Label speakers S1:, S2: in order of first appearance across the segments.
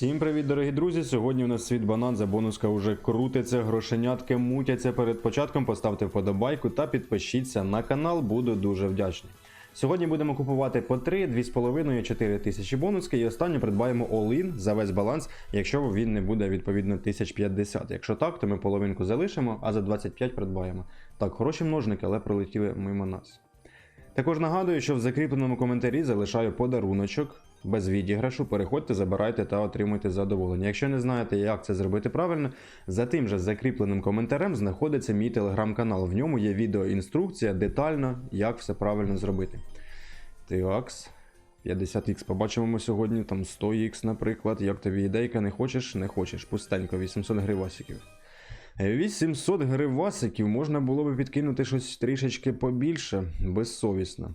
S1: Всім привіт, дорогі друзі! Сьогодні у нас світ банан, за бонуска вже крутиться, грошенятки мутяться. Перед початком поставте вподобайку та підпишіться на канал, буду дуже вдячний. Сьогодні будемо купувати по 3, 2,5, 4 тисячі бонуски і останнє придбаємо all-in за весь баланс, якщо він не буде відповідно 1050. Якщо так, то ми половинку залишимо, а за 25 придбаємо. Так, хороші множники, але пролетіли мимо нас. Також нагадую, що в закріпленому коментарі залишаю подаруночок без відіграшу. Переходьте, забирайте та отримуйте задоволення. Якщо не знаєте, як це зробити правильно, за тим же закріпленим коментарем знаходиться мій телеграм-канал. В ньому є відеоінструкція детально, як все правильно зробити. Такс. 50х побачимо ми сьогодні, там 100х, наприклад. Як тобі ідейка, не хочеш, не хочеш. Пустенько, 800 гривасиків. 800 гривасиків можна було би підкинути щось трішечки побільше, безсовісно.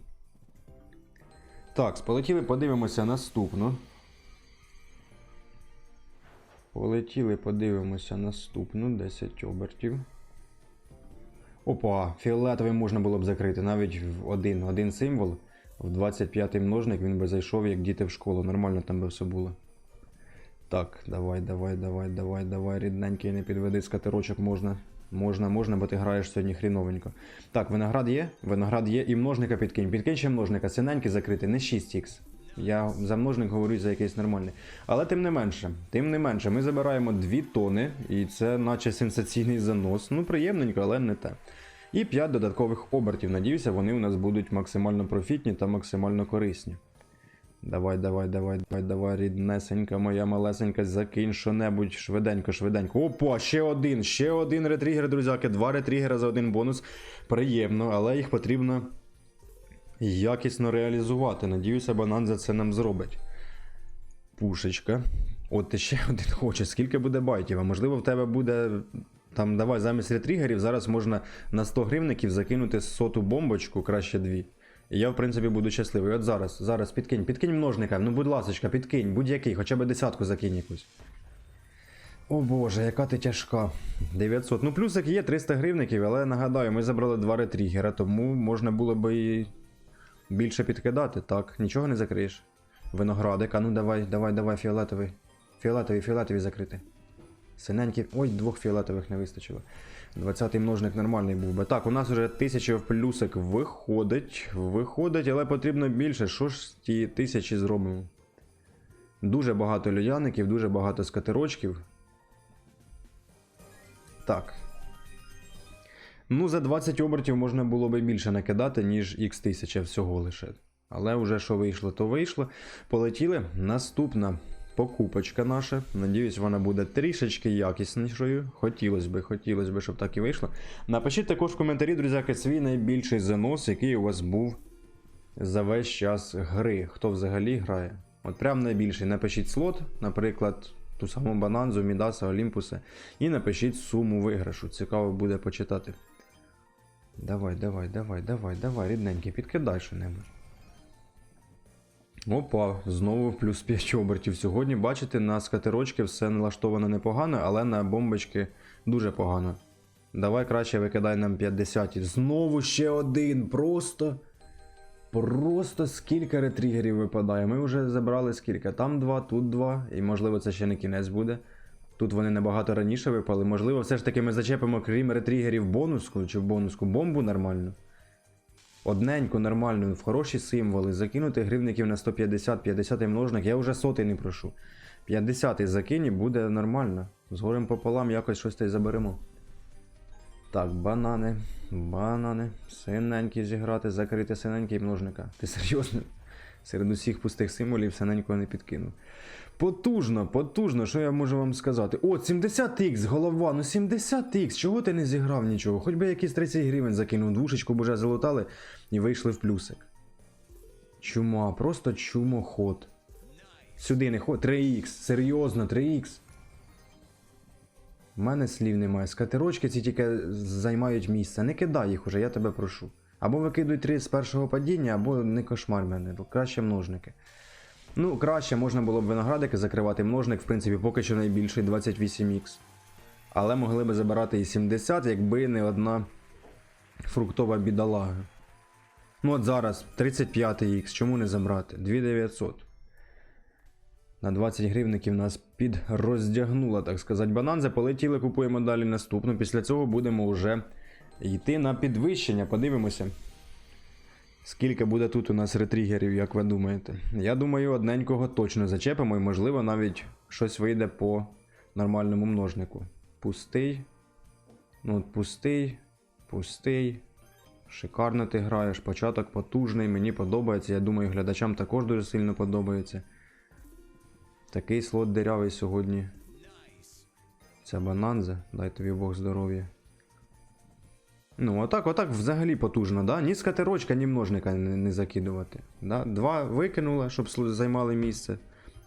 S1: Так, полетіли, подивимося наступну. Полетіли, подивимося наступну. 10 обертів. Опа, фіолетовий можна було б закрити. Навіть в один, один символ. В 25-й множник він би зайшов, як діти в школу. Нормально там би все було. Так, давай, давай, давай, давай, давай, рідненький, не підведи скатерочок можна. Можна, можна, бо ти граєш сьогодні хріновенько. Так, виноград є, виноград є, і множника підкинь. Підкинь ще множника, синенький закритий, не 6х. Я за множник говорю за якийсь нормальний. Але тим не менше, тим не менше, ми забираємо 2 тони, і це наче сенсаційний занос. Ну, приємненько, але не те. І 5 додаткових обертів. Надіюся, вони у нас будуть максимально профітні та максимально корисні. Давай, давай, давай, давай, давай, ріднесенька, моя малесенька, закинь що-небудь швиденько, швиденько. Опа, ще один, ще один ретригер, друзяки. Два ретригера за один бонус. Приємно, але їх потрібно якісно реалізувати. Надіюся, банан за це нам зробить. Пушечка. От ти ще один хоче. Скільки буде байтів? А можливо, в тебе буде. Там, давай, замість ретригерів зараз можна на 100 гривників закинути соту бомбочку, краще дві. І я, в принципі, буду щасливий. От зараз, зараз підкинь, підкинь множника. Ну, будь ласочка, підкинь, будь-який, хоча б десятку закинь якусь. О боже, яка ти тяжка. 900. Ну, плюсик є 300 гривників, але нагадаю, ми забрали два ретригера, тому можна було би і більше підкидати. Так, нічого не закриєш. Виноградик, а ну давай, давай, давай, фіолетовий. Фіолетовий, фіолетовий закрити. Синенький. Ой, двох фіолетових не вистачило. 20-й множник нормальний був би. Так, у нас вже 1000 в плюсик виходить. Виходить, але потрібно більше. Що ж ті тисячі зробимо? Дуже багато людяників, дуже багато скатерочків. Так. Ну, за 20 обертів можна було би більше накидати, ніж x 1000 всього лише. Але вже що вийшло, то вийшло. Полетіли. Наступна покупочка наша. Надіюсь, вона буде трішечки якіснішою. Хотілося б, хотілося б, щоб так і вийшло. Напишіть також в коментарі, друзяки, свій найбільший занос, який у вас був за весь час гри. Хто взагалі грає? От прям найбільший. Напишіть слот, наприклад, ту саму Бананзу, Мідаса, Олімпуса. І напишіть суму виграшу. Цікаво буде почитати. Давай, давай, давай, давай, давай, рідненький, підкидай що-небудь. Опа, знову плюс 5 обертів. Сьогодні, бачите, на скатерочки все налаштовано непогано, але на бомбочки дуже погано. Давай краще викидай нам 50. Знову ще один. Просто. Просто скільки ретригерів випадає. Ми вже забрали скільки. Там два, тут два. І можливо це ще не кінець буде. Тут вони набагато раніше випали. Можливо, все ж таки ми зачепимо, крім ретригерів, бонуску чи бонуску бомбу нормально. Одненьку, нормальну, в хороші символи, закинути гривників на 150, 50 множник, я вже сотий не прошу. 50 закинь буде нормально. Згорем пополам якось щось й заберемо. Так, банани, банани, синенькі зіграти, закрити синенький множника. Ти серйозно? Серед усіх пустих символів синенького не підкинув. Потужно, потужно, що я можу вам сказати? О, 70х, голова, ну 70х, чого ти не зіграв нічого? Хоч би якісь 30 гривень закинув, двушечку б уже залутали і вийшли в плюсик. Чума, просто чумоход. Сюди не ход. 3х, серйозно, 3х. У мене слів немає. Скатерочки ці тільки займають місце. Не кидай їх уже, я тебе прошу. Або викидуй 3 з першого падіння, або не кошмар мене, краще множники. Ну, краще можна було б виноградики закривати множник, в принципі, поки що найбільший 28х. Але могли б забирати і 70, якби не одна фруктова бідолага. Ну от зараз 35х, чому не забрати? 2900. На 20 гривників нас підроздягнула, так сказати, бананза. Полетіли, купуємо далі наступну. Після цього будемо вже йти на підвищення. Подивимося. Скільки буде тут у нас ретригерів, як ви думаєте? Я думаю, одненького точно зачепимо і, можливо, навіть щось вийде по нормальному множнику. Пустий. Ну, от пустий, пустий. Шикарно ти граєш, початок потужний, мені подобається. Я думаю, глядачам також дуже сильно подобається. Такий слот дирявий сьогодні. Це бананза, дай тобі Бог здоров'я. Ну, отак, отак взагалі потужно, да? Ні скатерочка, ні множника не, не закидувати. Да? Два викинула, щоб займали місце,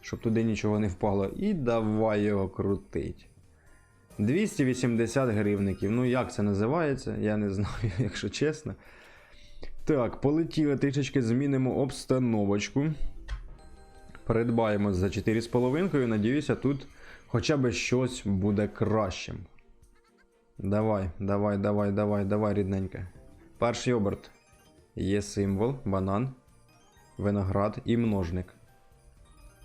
S1: щоб туди нічого не впало. І давай його крутить. 280 гривників. Ну, як це називається? Я не знаю, якщо чесно. Так, полетіли трішечки змінимо обстановочку. Придбаємо за 4,5. Надіюся, тут хоча б щось буде кращим. Давай, давай, давай, давай, давай, рідненька. Перший оберт. Є символ, банан, виноград і множник.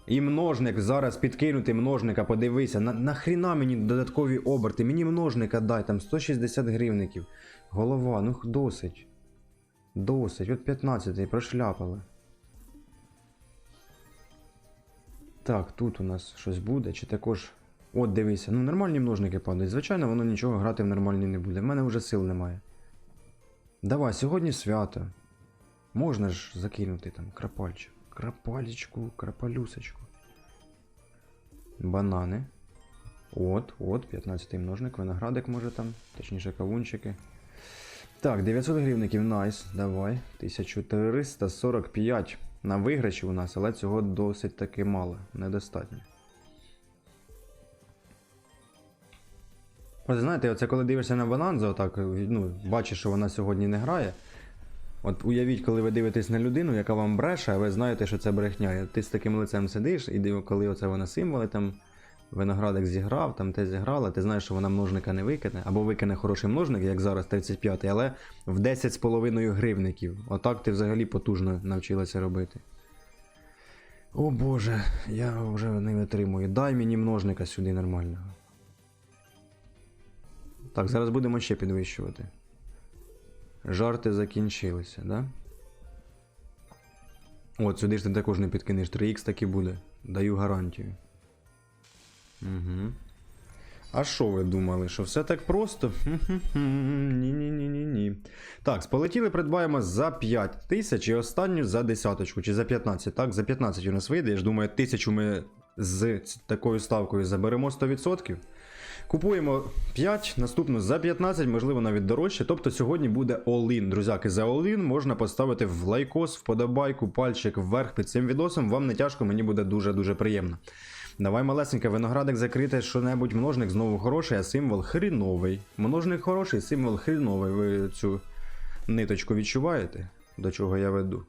S1: І множник зараз підкинути множника, подивися. На, нахріна мені додаткові оберти? Мені множника дай, там 160 гривників. Голова, ну досить. Досить, от 15-й прошляпали. Так, тут у нас щось буде, чи також. От дивися, ну нормальні множники падають. Звичайно, воно нічого грати в нормальні не буде. В мене вже сил немає. Давай, сьогодні свято. Можна ж закинути там крапальчик. Крапалечку, крапалюсочку. Банани. От, от, 15 множник, виноградик може там, точніше кавунчики. Так, 900 гривників, найс, давай. 1345 на виграші у нас, але цього досить таки мало, недостатньо. Просто знаєте, оце коли дивишся на Бананзу, отак, ну, бачиш, що вона сьогодні не грає. От уявіть, коли ви дивитесь на людину, яка вам бреше, а ви знаєте, що це брехня. Ти з таким лицем сидиш, і диво, коли оце вона символи там. Виноградик зіграв, там те зіграла, ти знаєш, що вона множника не викине, або викине хороший множник, як зараз 35-й, але в 10,5 гривників. Отак ти взагалі потужно навчилася робити. О Боже, я вже не витримую. Дай мені множника сюди нормального. Так, зараз будемо ще підвищувати. Жарти закінчилися, да? От, сюди ж ти також не підкинеш. 3х так і буде. Даю гарантію. Угу. А що ви думали, що все так просто? Ні-ні-ні-ні-ні. Так, сполетіли, придбаємо за 5 тисяч і останню за десяточку, чи за 15. Так, за 15 у нас вийде. Я ж думаю, тисячу ми з такою ставкою заберемо 100%. Купуємо 5, наступну за 15, можливо, навіть дорожче. Тобто сьогодні буде all-in. Друзяки, за all-in можна поставити в лайкос, вподобайку, пальчик вверх під цим відосом. Вам не тяжко, мені буде дуже-дуже приємно. Давай, малесенька, виноградик закрите, що-небудь, множник знову хороший, а символ хріновий. Множник хороший, символ хріновий. Ви цю ниточку відчуваєте, до чого я веду?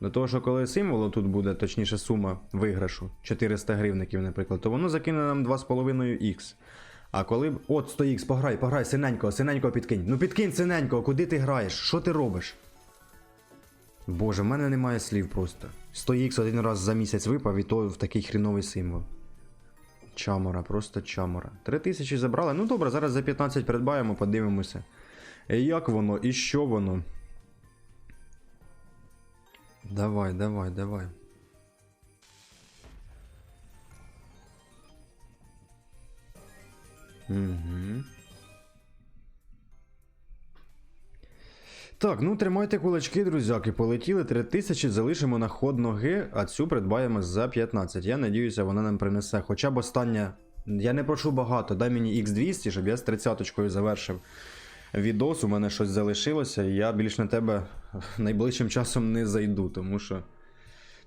S1: До того, що коли символ тут буде, точніше сума виграшу 400 гривників, наприклад, то воно закине нам 2,5х. А коли. От 100х, пограй, пограй, синенького, синенького підкинь. Ну підкинь синенького, куди ти граєш? Що ти робиш? Боже, в мене немає слів просто. 100х один раз за місяць випав, і то в такий хріновий символ. Чамора, просто чамора. 3000 забрали. Ну добре, зараз за 15 придбаємо, подивимося. Е, Як воно і що воно? Давай, давай, давай. Угу. Так, ну тримайте кулачки, друзяки. Полетіли 3000, залишимо на ход ноги, а цю придбаємо за 15. Я надіюся, вона нам принесе хоча б остання. Я не прошу багато, дай мені X200, щоб я з 30-очкою завершив відос. У мене щось залишилося, і я більш на тебе найближчим часом не зайду, тому що.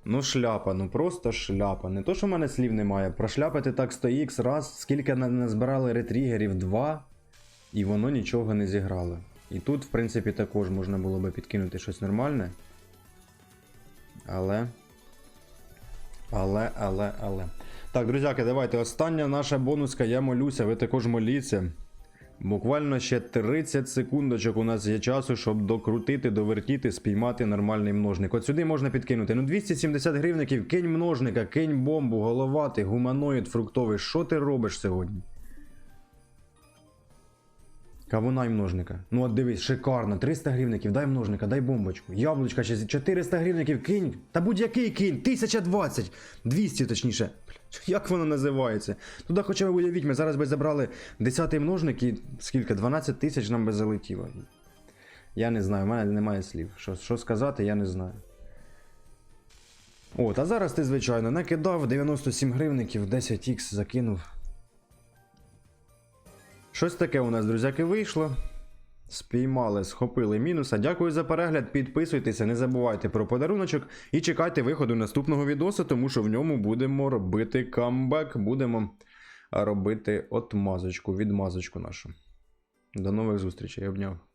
S1: Ну, шляпа, ну просто шляпа. Не то, що в мене слів немає. Прошляпати так 100х раз, скільки на- назбирали ретригерів 2, і воно нічого не зіграло. І тут, в принципі, також можна було би підкинути щось нормальне. Але. Але, але, але. Так, друзяки, давайте. Остання наша бонуска, я молюся, ви також моліться. Буквально ще 30 секундочок у нас є часу, щоб докрутити, довертіти, спіймати нормальний множник. От сюди можна підкинути. Ну 270 гривників, кинь множника, кинь бомбу, головати, гуманоїд фруктовий. Що ти робиш сьогодні? Кавуна й множника. Ну от дивись, шикарно. 300 гривників, дай множника, дай бомбочку. Яблучка ще 400 гривників, кинь. Та будь-який кинь, 1020, 200 точніше. Як воно називається? Туди хоча б уявіть, ми зараз би забрали 10 множник і скільки? 12 тисяч нам би залетіло. Я не знаю, в мене немає слів. Що, що сказати, я не знаю. От, а зараз ти, звичайно, накидав 97 гривників, 10х закинув. Щось таке у нас, друзяки, вийшло. Спіймали, схопили мінуса. Дякую за перегляд. Підписуйтеся, не забувайте про подаруночок і чекайте виходу наступного відосу, тому що в ньому будемо робити камбек. Будемо робити отмазочку, відмазочку нашу. До нових зустрічей, обняв.